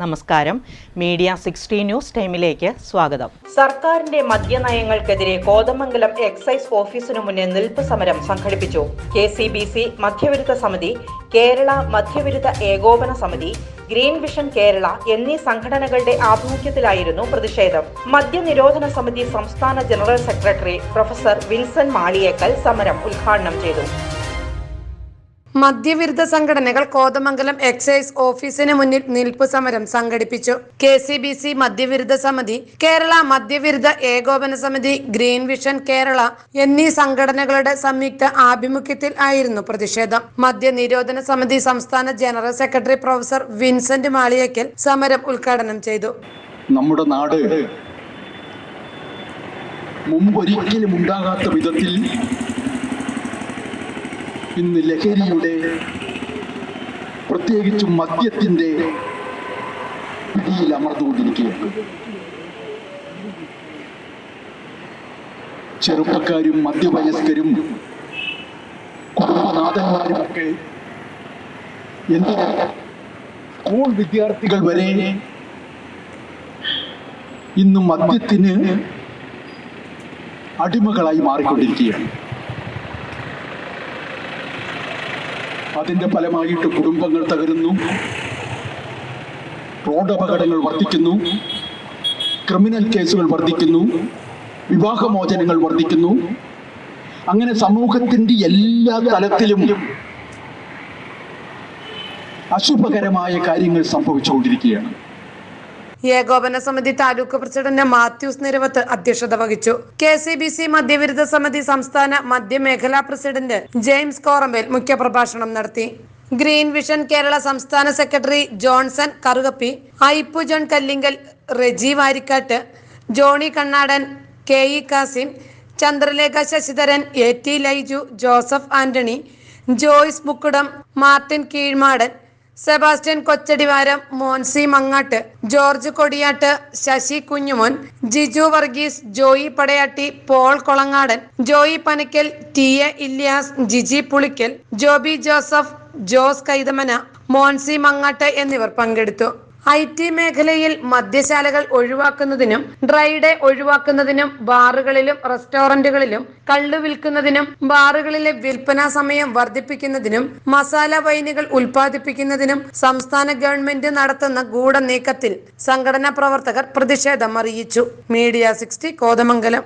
നമസ്കാരം. Media sixty news ടൈമിലേക്ക് സ്വാഗതം. സർക്കാരിന്റെ മദ്യനയങ്ങൾക്കെതിരെ കോതമംഗലം എക്സൈസ് ഓഫീസിനു മുന്നിൽ നിൽപ്പ് സമരം സംഘടിപ്പിച്ചു. കെ സി ബി സി മധ്യവിരുദ്ധ സമിതി കേരള മധ്യവിരുദ്ധ ഏകോപന സമിതി ഗ്രീൻ വിഷൻ കേരള എന്നീ സംഘടനകളുടെ ആഭിമുഖ്യത്തിലായിരുന്നു പ്രതിഷേധം. മദ്യനിരോധന സമിതി സംസ്ഥാന general secretary professor Vincent Maliyekkal സമരം ഉദ്ഘാടനം ചെയ്തു. മദ്യവിരുദ്ധ സംഘടനകൾ കോതമംഗലം എക്സൈസ് ഓഫീസിന് മുന്നിൽ നിൽപ്പ് സമരം സംഘടിപ്പിച്ചു. കെ സി ബി സി മദ്യവിരുദ്ധ സമിതി കേരള മദ്യവിരുദ്ധ ഏകോപന സമിതി ഗ്രീൻ വിഷൻ കേരള എന്നീ സംഘടനകളുടെ സംയുക്ത ആഭിമുഖ്യത്തിൽ ആയിരുന്നു പ്രതിഷേധം. മദ്യ നിരോധന സമിതി സംസ്ഥാന general secretary professor Vincent Maliyakkal സമരം ഉദ്ഘാടനം ചെയ്തു. നമ്മുടെ നാട് മുമ്പൊരിക്കലും ഉണ്ടാകാത്ത വിധത്തിൽ ഇന്ന് ലഹരിയുടെ പ്രത്യേകിച്ചും മദ്യത്തിന്റെ പിടിയിൽ അമർന്നുകൊണ്ടിരിക്കുകയാണ് ചെറുപ്പക്കാരും മധ്യവയസ്കരും കുടുംബനാഥന്മാരുമൊക്കെ എന്തിനാ സ്കൂൾ വിദ്യാർത്ഥികൾ വരെ ഇന്ന് മദ്യത്തിന് അടിമകളായി മാറിക്കൊണ്ടിരിക്കുകയാണ്. അതിന്റെ ഫലമായിട്ട് കുടുംബങ്ങൾ തകരുന്നു. റോഡ് അപകടങ്ങൾ വർദ്ധിക്കുന്നു. ക്രിമിനൽ കേസുകൾ വർദ്ധിക്കുന്നു. വിവാഹമോചനങ്ങൾ വർദ്ധിക്കുന്നു. അങ്ങനെ സമൂഹത്തിന്റെ എല്ലാ തലത്തിലും അശുഭകരമായ കാര്യങ്ങൾ സംഭവിച്ചുകൊണ്ടിരിക്കുകയാണ്. ഏകോപന സമിതി താലൂക്ക് പ്രസിഡന്റ് മാത്യൂസ് നിരവത്ത് അധ്യക്ഷത വഹിച്ചു. കെ സി ബി സി മദ്യവിരുദ്ധ സമിതി സംസ്ഥാന മദ്യമേഖലാ പ്രസിഡന്റ് ജെയിംസ് കോറമ്പേൽ മുഖ്യപ്രഭാഷണം നടത്തി. ഗ്രീൻ വിഷൻ കേരള സംസ്ഥാന secretary Johnson Karukappi Aippu John Kallinkal Reji Varikkat Johny Kannadan K E Kasim Chandralekha Sasidharan A T Laiju Joseph Antony Joyce Mukkudam Martin Keezhmadan Sebastian Kochadivaram Moncy Mangatt George Kodiyatt Sasi Kunjumon Jiju Varghese Joy Padayatti Paul Kolangadan Joy Panakkal T A Ilyas Jiji Pulickal Joby Joseph Jose Kaithamana Moncy Mangatt എന്നിവർ പങ്കെടുത്തു. I T മേഖലയിൽ മദ്യശാലകൾ ഒഴിവാക്കുന്നതിനും dry day ഒഴിവാക്കുന്നതിനും ബാറുകളിലും റെസ്റ്റോറന്റുകളിലും കള്ളു വിൽക്കുന്നതിനും ബാറുകളിലെ വിൽപ്പനാ സമയം വർദ്ധിപ്പിക്കുന്നതിനും മസാല വൈനുകൾ ഉൽപ്പാദിപ്പിക്കുന്നതിനും സംസ്ഥാന government നടത്തുന്ന ഗൂഢനീക്കത്തിൽ സംഘടനാ പ്രവർത്തകർ പ്രതിഷേധം അറിയിച്ചു. Media sixty Kothamangalam.